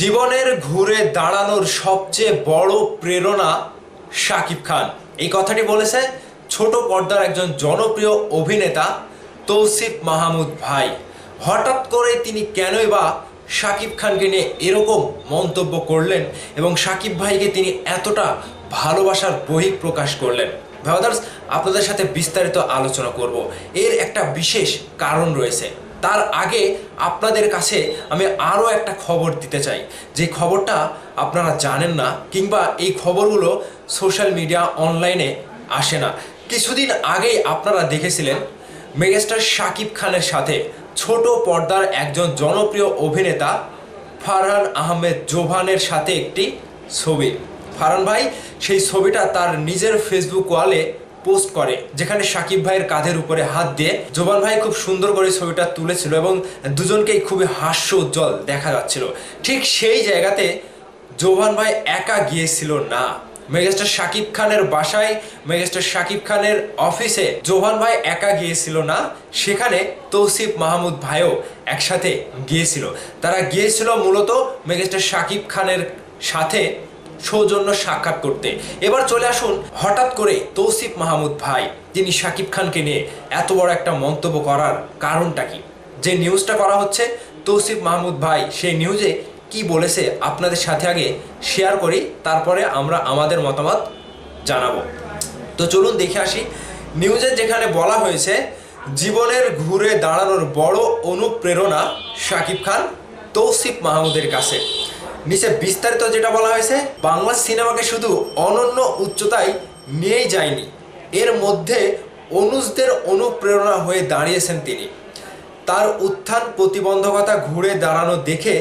জীবনের ঘুরে দাঁড়ানোর সবচেয়ে বড় প্রেরণা শাকিব খান। এই কথাটি বলেছে ছোট পর্দার একজন জনপ্রিয় অভিনেতা তৌসিফ মাহমুদ ভাই। হঠাৎ করে তিনি কেনই বা শাকিব খানকে নিয়ে এরকম মন্তব্য করলেন এবং শাকিব ভাইকে তিনি এতটা ভালোবাসার বহিঃপ্রকাশ করলেন। ভাবাদার্স আপনাদের সাথে বিস্তারিত আলোচনা করব। এর একটা বিশেষ কারণ রয়েছে। তার আগে আপনাদের কাছে আমি আরও একটা খবর দিতে চাই। যে খবরটা আপনারা জানেন না, কিংবা এই খবরগুলো সোশ্যাল মিডিয়া অনলাইনে আসে না। কিছুদিন আগেই আপনারা দেখেছিলেন, মেগাস্টার শাকিব খানের সাথে ছোট পর্দার একজন জনপ্রিয় অভিনেতা ফারহান আহমেদ জোভানের সাথে একটি ছবি। ফারহান ভাই, সেই ছবিটা তার নিজের ফেসবুক ওয়ালে পোস্ট করে, যেখানে সাকিব ভাইয়ের কাঁধের উপরে হাত দিয়ে জোবান ভাই খুব সুন্দর করে ছবিটা তুলেছিল এবং দুজনকেই খুবই হাস্য উজ্জ্বল দেখা যাচ্ছিল। ঠিক সেই জায়গাতে জোবান ভাই একা গিয়েছিল না। মেগাস্টার শাকিব খানের বাসায়, মেগাস্টার শাকিব খানের অফিসে জোহান ভাই একা গিয়েছিল না, সেখানে তৌসিফ মাহমুদ ভাইও একসাথে গিয়েছিল। তারা গিয়েছিল মূলত মেগাস্টার শাকিব খানের সাথে সৌজন্য সাক্ষাৎ করতে। এবার চলে আসুন হঠাৎ করে তৌসিফ মাহমুদ ভাই তিনি শাকিব খানকে নিয়ে এত বড় একটা মন্তব্য করার কারণটা কি? যে নিউজটা করা হচ্ছে, তৌসিফ মাহমুদ ভাই সেই নিউজে কি বলেছে আপনাদের সাথে আগে শেয়ার করি, তারপরে আমরা আমাদের মতামত জানাব। তো চলুন দেখে আসি, নিউজে যেখানে বলা হয়েছে, জীবনের ঘুরে দাঁড়ানোর বড় অনুপ্রেরণা শাকিব খান তৌসিফ মাহমুদের কাছে। নিচে বিস্তারিত যেটা বলা হয়েছে, বাংলা সিনেমাকে শুধু অনন্য উচ্চতায় নিয়েই যায়নি। এর মধ্যে অনুজদের অনুপ্রেরণা হয়ে দাঁড়িয়েছেন তিনি। তার উত্থান প্রতিবন্ধকতা ঘুরে দাঁড়ানো দেখে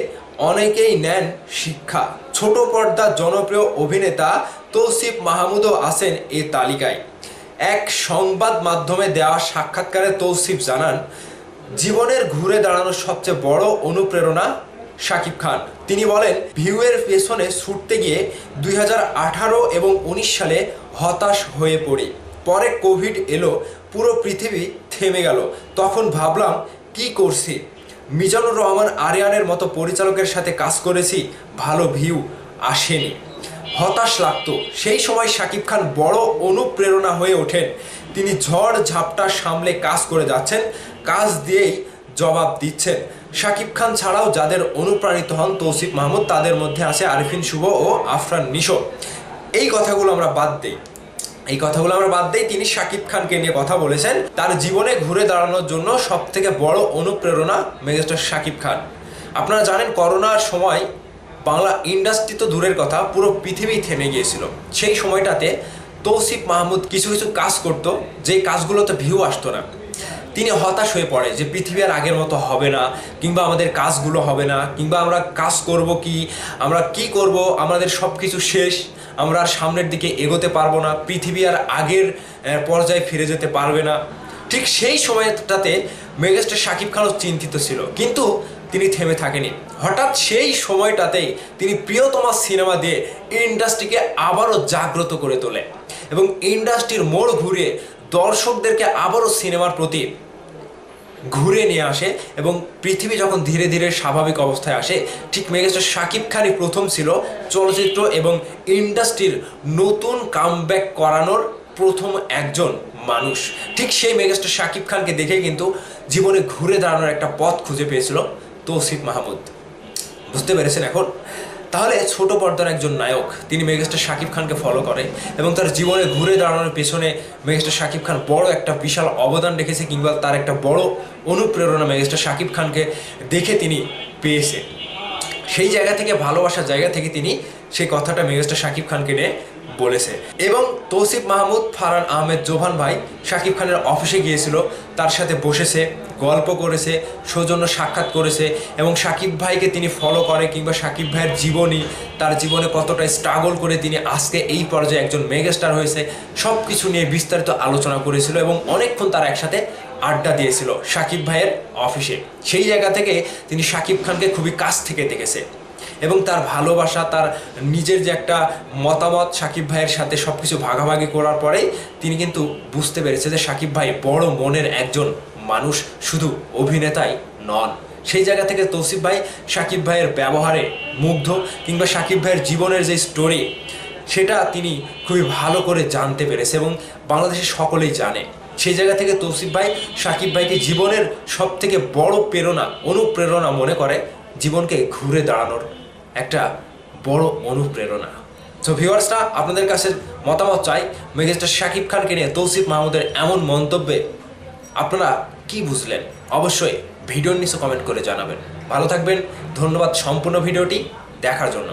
অনেকেই নেন শিক্ষা। ছোট পর্দার জনপ্রিয় অভিনেতা তৌসিফ মাহমুদও আছেন এ তালিকায়। এক সংবাদ মাধ্যমে দেওয়া সাক্ষাৎকারে তৌসিফ জানান, জীবনের ঘুরে দাঁড়ানোর সবচেয়ে বড় অনুপ্রেরণা শাকিব খান। তিনি বলেন, ভিউয়ের পেছনে ছুটতে গিয়ে দুই হাজার আঠারো এবং উনিশ সালে হতাশ হয়ে পড়ি। পরে কোভিড এলো, পুরো পৃথিবী থেমে গেল। তখন ভাবলাম, কি করছি? মিজানুর রহমান আরিয়ানের মতো পরিচালকের সাথে কাজ করেছি, ভালো ভিউ আসেনি। হতাশ লাগতো। সেই সময় শাকিব খান বড় অনুপ্রেরণা হয়ে ওঠেন। তিনি ঝড় ঝাপটা সামলে কাজ করে যাচ্ছেন। কাজ দিয়েই জবাব দিচ্ছেন। শাকিব খান ছাড়াও যাদের অনুপ্রাণিত হন তৌসিফ মাহমুদ, তাদের মধ্যে আছে আরিফিন শুভ ও আফরান নিশো এই কথাগুলো আমরা বাদ দিই। এই কথাগুলো আমরা বাদ দিই। তিনি শাকিব খানকে নিয়ে কথা বলেছেন। তার জীবনে ঘুরে দাঁড়ানোর জন্য সব থেকে বড় অনুপ্রেরণা মেগাস্টার শাকিব খান। আপনারা জানেন, করোনার সময় বাংলা ইন্ডাস্ট্রি তো দূরের কথা, পুরো পৃথিবী থেমে গিয়েছিল। সেই সময়টাতে তৌসিফ মাহমুদ কিছু কিছু কাজ করত যে কাজগুলোতে ভিউ আসতো না। তিনি হতাশ হয়ে পড়ে যে পৃথিবী আর আগের মতো হবে না, কিংবা আমাদের কাজগুলো হবে না, কিংবা আমরা কাজ করব কি, আমরা কি করব, আমাদের সব কিছু শেষ, আমরা আর সামনের দিকে এগোতে পারব না, পৃথিবী আর আগের পর্যায়ে ফিরে যেতে পারবে না। ঠিক সেই সময়টাতে মেগাস্টার শাকিব খানও চিন্তিত ছিল, কিন্তু তিনি থেমে থাকেনি। হঠাৎ সেই সময়টাতেই তিনি প্রিয়তমা সিনেমা দিয়ে ইন্ডাস্ট্রিকে আবারও জাগ্রত করে তোলে এবং ইন্ডাস্ট্রির মোড় ঘুরে দর্শকদেরকে আবারও সিনেমার প্রতি ঘুরে নিয়ে আসে এবং পৃথিবী যখন ধীরে ধীরে স্বাভাবিক অবস্থায় আসে, ঠিক মেগাস্টার শাকিব খানই প্রথম ছিল চলচ্চিত্র এবং ইন্ডাস্ট্রির নতুন কামব্যাক করানোর প্রথম একজন মানুষ। ঠিক সেই মেগাস্টার শাকিব খানকে দেখে কিন্তু জীবনে ঘুরে দাঁড়ানোর একটা পথ খুঁজে পেয়েছিল তৌসিফ মাহমুদ। বুঝতে পেরেছেন এখন? তাহলে ছোট পর্দার একজন নায়ক, তিনি মেগাস্টার শাকিব খানকে ফলো করে এবং তার জীবনে ঘুরে দাঁড়ানোর পেছনে মেগাস্টার শাকিব খান বড় একটা বিশাল অবদান রেখেছে কিংবা তার একটা বড় অনুপ্রেরণা মেগাস্টার শাকিব খানকে দেখে তিনি পেয়েছে। সেই জায়গা থেকে, ভালোবাসার জায়গা থেকে তিনি সেই কথাটা মেগাস্টার শাকিব খানকে নিয়ে বলেছে। এবং তৌসিফ মাহমুদ, ফারহান আহমেদ, জোভান ভাই শাকিব খানের অফিসে গিয়েছিল, তার সাথে বসেছে। গল্প করেছে, সৌজন্য সাক্ষাৎ করেছে এবং শাকিব ভাইকে তিনি ফলো করে কিংবা শাকিব ভাইয়ের জীবনী, তার জীবনে কতটা স্ট্রাগল করে তিনি আজকে এই পর্যায়ে একজন মেগাস্টার হয়েছে সব কিছু নিয়ে বিস্তারিত আলোচনা করেছিল এবং অনেকক্ষণ তারা একসাথে আড্ডা দিয়েছিল শাকিব ভাইয়ের অফিসে সেই জায়গা থেকে তিনি শাকিব খানকে খুবই কাছ থেকে দেখেছে এবং তার ভালোবাসা, তার নিজের যে একটা মতামত সাকিব ভাইয়ের সাথে সব কিছু ভাগাভাগি করার পরেই তিনি কিন্তু বুঝতে পেরেছে যে সাকিব ভাই বড় মনের একজন মানুষ শুধু অভিনেতাই নন। সেই জায়গা থেকে তৌসিফ ভাই সাকিব ভাইয়ের ব্যবহারে মুগ্ধ কিংবা সাকিব ভাইয়ের জীবনের যে স্টোরি সেটা তিনি খুবই ভালো করে জানতে পেরেছে এবং বাংলাদেশের সকলেই জানে। সেই জায়গা থেকে তৌসিফ ভাই সাকিব ভাইকে জীবনের সব থেকে বড় প্রেরণা, অনুপ্রেরণা মনে করে জীবনকে ঘুরে দাঁড়ানোর একটা বড় অনুপ্রেরণা। তো ভিউয়ার্সরা আপনাদের কাছে মতামত চাই। মেগাস্টার শাকিব খানকে নিয়ে তৌসিফ মাহমুদের এমন মন্তব্যে আপনারা কি বুঝলেন? অবশ্যই ভিডিওর নিচে কমেন্ট করে জানাবেন। ভালো থাকবেন, ধন্যবাদ সম্পূর্ণ ভিডিওটি দেখার জন্য।